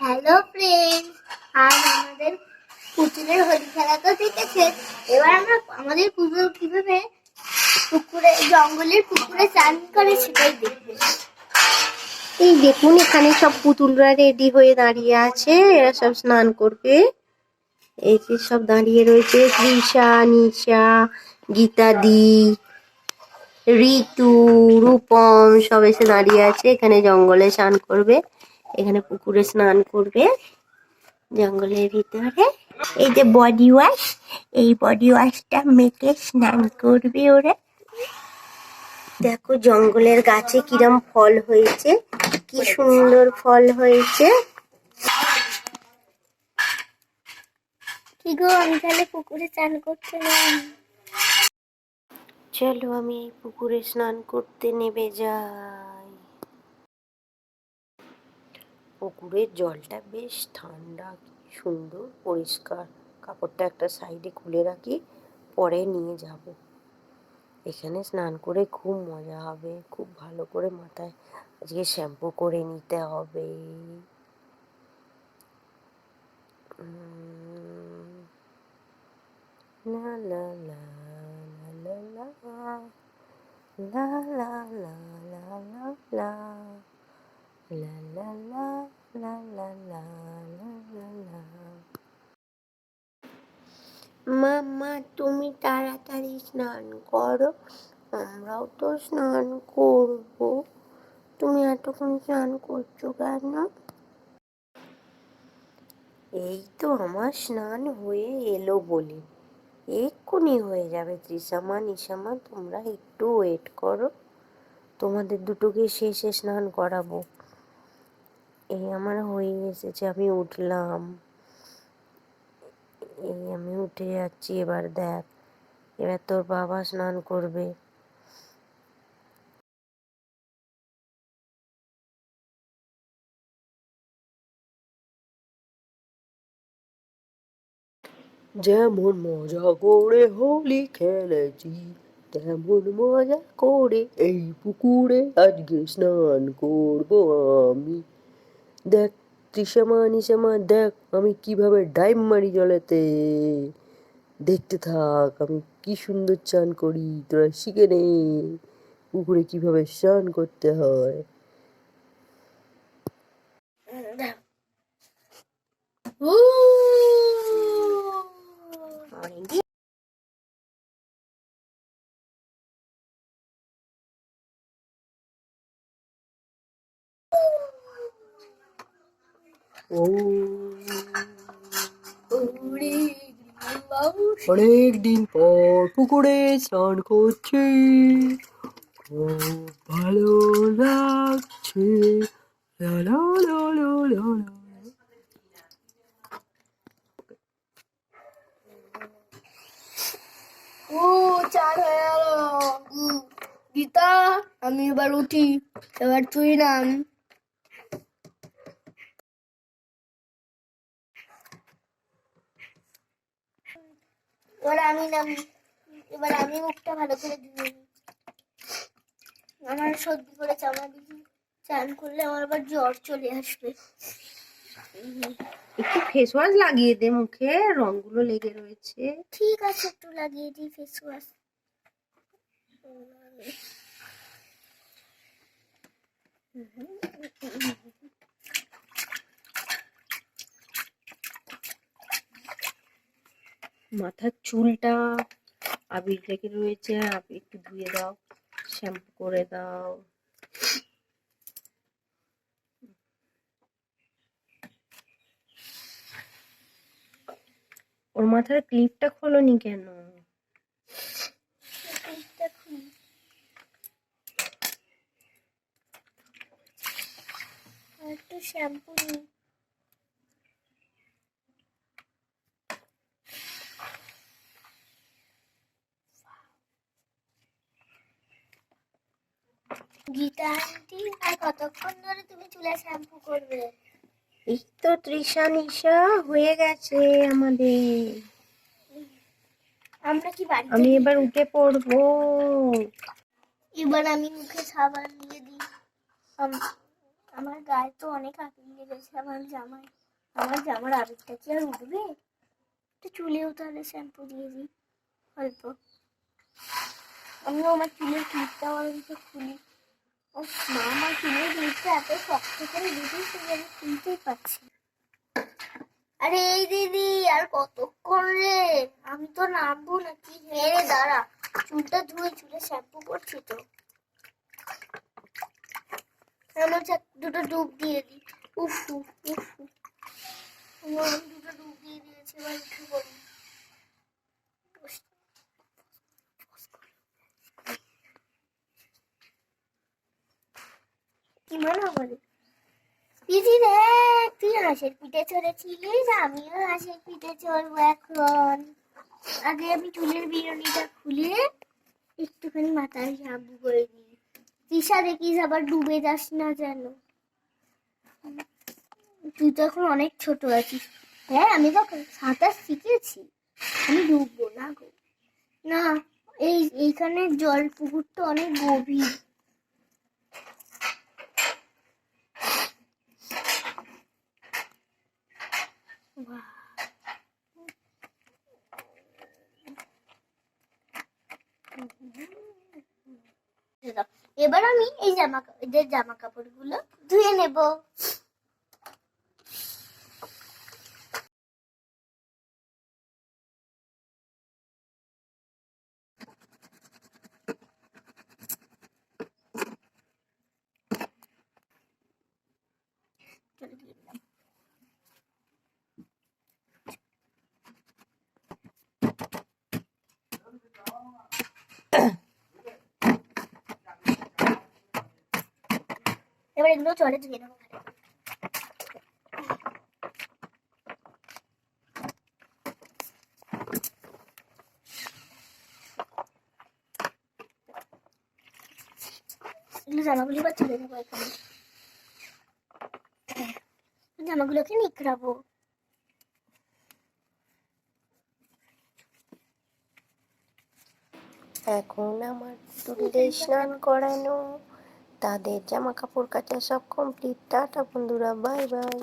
Hello friend আজ আমাদের পুতুলের হোলি খেলা তো শিখেছে এবার আমরা আমাদের পুতুল কীভাবে পুকুরে, জঙ্গলের পুকুরে চান করে সেটাই দেখব। এই দেখুন, এখানে সব পুতুলরা রেডি হয়ে দাঁড়িয়ে আছে। এরা সব স্নান করবে। এই যে সব দাঁড়িয়ে রয়েছে, তৃষা, নিশা, গীতাদি, ঋতু, রূপম, সব এসে দাঁড়িয়ে আছে। এখানে জঙ্গলে স্নান করবে। এখানে পুকুরে স্নান করবে জঙ্গলের ভিতরে। এই যে বডি ওয়াশ এই বডি ওয়াশটা মেখে স্নান করবে ওরা। দেখো জঙ্গলের গাছে কিরম ফল হয়েছে কি সুন্দর ফল হয়েছে। কি গো আমি তাহলে পুকুরে চান করতে যাই। চলো আমি এই পুকুরে স্নান করতে নেমে যাই। পুকুরের জলটা বেশ ঠান্ডা সুন্দর পরিষ্কার কাপড়টা একটা সাইডে খুলে রাখি পরে নিয়ে যাব এখানে স্নান করে খুব মজা হবে খুব ভালো করে মাথায় আজকে শ্যাম্পু করে নিতে হবে লা লা লা লা লা লা লা লা লা লা লা আমরাও তো স্নান করব। তুমি এতক্ষণ স্নান করছ কেন? এই তো আমার স্নান হয়ে এলো বলে। এক্ষুনি হয়ে যাবে ত্রিশামা নিশামা তোমরা একটু ওয়েট করো। তোমাদের দুটোকে শেষে স্নান করাবো। এই আমার হয়ে এসেছে, আমি উঠলাম। এই আমি উঠে যাচ্ছি, এবার দেখ। এবার তোর বাবা স্নান করবে। যেমন মজা করে হোলি খেলেছি, তেমন মজা করে এই পুকুরে আজকে স্নান করব আমি। দেখ তৃষামা নিশামা দেখ আমি কীভাবে ডাইভ মারি জলেতে। দেখতে থাক, আমি কি সুন্দর চান করি তোরা শিখে নে। পুকুরে কীভাবে স্নান করতে হয়। ও। অনেক দিন পর পুকুরে স্নান করছি। খুব ভালো লাগছে। লা লা লা লা লা লা। ও হয়ে গেল। গীতা আমি এবার উঠি। এবার তুই নাম। এবার আমি নামি এবার আমি মুখটা ভালো করে ধুয়ে আমার সর্দি করে চামড়া দিদি চান করলে আমার আবার জ্বর চলে আসবে। একটু ফেস ওয়াশ লাগিয়ে দে মুখে রংগুলো লেগে রয়েছে। ঠিক আছে একটু লাগিয়ে দিই ফেস ওয়াশ মাথার চুলটা, আবির লেগে রয়েছে একটু ধুয়ে দাও, শ্যাম্পু করে দাও। ওর মাথার ক্লিপটা খোলনি কেন? একটু শ্যাম্পু নিই গীতা আন্টি আর কতক্ষণ ধরে তুমি চুলে শ্যাম্পু করবে? এই তো তৃষা নিশা হয়ে গেছে আমাদের। আমরা কি বাড়ি আমি এবার উঠে পড়ব। এবার আমি মুখে সাবান দিয়ে দিই। আমার গায়ে তো অনেক আবির লেগেছে আমার জামায় আমার জামার আবিরটা কি আর উঠবে? একটু চুলেও তাহলে শ্যাম্পু দিয়ে দিই অল্প। আমিও আমার চুলের ক্লিপটা অল্প খুলি। ও মা চুলের ক্লিপটা এত শক্ত করে দিয়েছে আমি খুলতেই পারছি আরে এই দিদি, আর কতক্ষণ রে? আমি তো নামবো না কি হেরে দাঁড়া, চুলটা ধুয়ে চুলে শ্যাম্পু করছি তো। আমার দুটো ডুব দিয়ে দিই উফ উফ উফ। দুটো ডুব দিয়ে দিয়েছে, এবার উঠে পড়ি মনে হবে দিদি দেখ তুই হাঁসের পিঠে চড়েছিলিস আমিও হাঁসের পিঠে চড়বো এখন। আগে আমি চুলের বিরুনিটা খুলে একটুখানি মাথায় শ্যাম্পু করে দিই। তৃষা দেখিস আবার ডুবে যাস না যেন। তুই তো এখন অনেক ছোট আছিস। হ্যাঁ আমি তো সাঁতার শিখেছি। আমি ডুববো না গো। না, এই, এইখানে জল পুকুরটা অনেক গভীর। এবার আমি এই জামা এদের জামা কাপড়গুলো ধুয়ে নেব। চলো দিয়ে দিলাম। এগুলো জলে ধুয়ে নেব তুলে জামাগুলোকে নিকড়াবো এখন আমার পুতুলদের স্নান করানো। তাদের জামা কাপড় কাচা সব কমপ্লিট টাটা বন্ধুরা বাই বাই